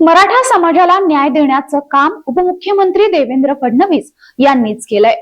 मराठा समाजाला न्याय देण्याचं काम उपमुख्यमंत्री देवेंद्र फडणवीस यांनीच केलंय.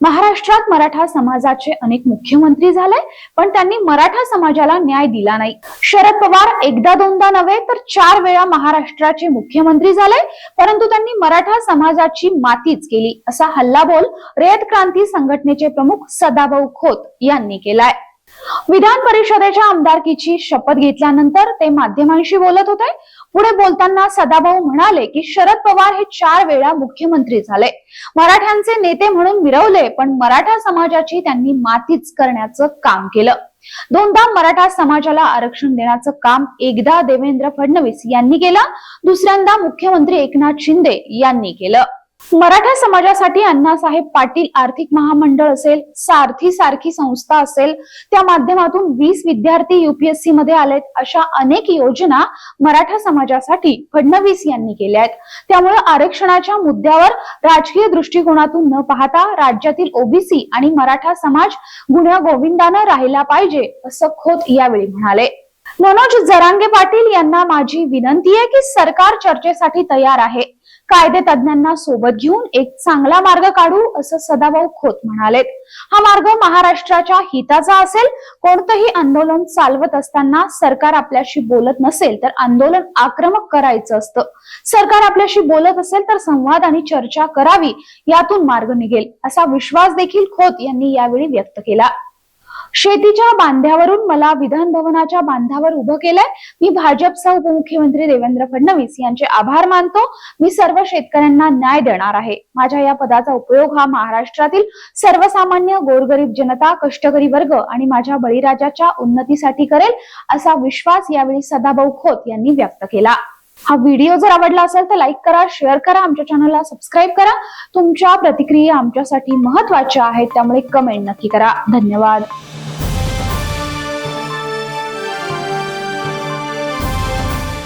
महाराष्ट्रात मराठा समाजाचे अनेक मुख्यमंत्री झाले पण त्यांनी मराठा समाजाला न्याय दिला नाही. शरद पवार एकदा दोनदा नव्हे तर चार वेळा महाराष्ट्राचे मुख्यमंत्री झाले परंतु त्यांनी मराठा समाजाची मातीच केली असा हल्लाबोल रयत क्रांती संघटनेचे प्रमुख सदाभाऊ खोत यांनी केलाय. विधान परिषदेच्या आमदारकीची शपथ घेतल्यानंतर ते माध्यमांशी बोलत होते पुढे बोलताना सदाभाऊ म्हणाले की शरद पवार हे चार वेळा मुख्यमंत्री झाले. मराठ्यांचे नेते म्हणून मिरवले पण मराठा समाजाची त्यांनी मातीच करण्याचं काम केलं. दोनदा मराठा समाजाला आरक्षण देण्याचं काम एकदा देवेंद्र फडणवीस यांनी केलं दुसऱ्यांदा मुख्यमंत्री एकनाथ शिंदे यांनी केलं. मराठा समाजासाठी अण्णासाहेब पाटील आर्थिक महामंडळ असेल सारथी सारखी संस्था असेल त्या माध्यमातून वीस विद्यार्थी युपीएससी मध्ये आलेत अशा अनेक योजना मराठा समाजासाठी फडणवीस यांनी केल्या आहेत. त्यामुळे आरक्षणाच्या मुद्द्यावर राजकीय दृष्टिकोनातून न पाहता राज्यातील ओबीसी आणि मराठा समाज गुन्ह्या गोविंदानं राहिला पाहिजे असं खोत यावेळी म्हणाले. मनोज जरांगे पाटील यांना माझी विनंती आहे की सरकार चर्चेसाठी तयार आहे. कायदे तज्ञांना सोबत घेऊन एक चांगला मार्ग काढू असं सदाभाऊ खोत म्हणालेत. हा मार्ग महाराष्ट्राच्या हिताचा असेल कोणतंही आंदोलन चालवत असताना सरकार आपल्याशी बोलत नसेल तर आंदोलन आक्रमक करायचं असतं. सरकार आपल्याशी बोलत असेल तर संवाद आणि चर्चा करावी यातून मार्ग निघेल असा विश्वास देखील खोत यांनी यावेळी व्यक्त केला. शेतीच्या बांध्यावरून मला विधान भवनाच्या बांधावर उभं केलंय. मी भाजपचा उपमुख्यमंत्री देवेंद्र फडणवीस यांचे आभार मानतो. मी सर्व शेतकऱ्यांना न्याय देणार आहे. माझ्या या पदाचा उपयोग हा महाराष्ट्रातील सर्वसामान्य गोरगरीब जनता कष्टकरी वर्ग आणि माझ्या बळीराजाच्या उन्नतीसाठी करेल असा विश्वास यावेळी सदाभाऊ खोत यांनी व्यक्त केला. हा व्हिडिओ जर आवडला असेल तर लाईक करा शेअर करा आमच्या चॅनलला सबस्क्राईब करा. तुमच्या प्रतिक्रिया आमच्यासाठी महत्त्वाच्या आहेत त्यामुळे कमेंट नक्की करा. धन्यवाद.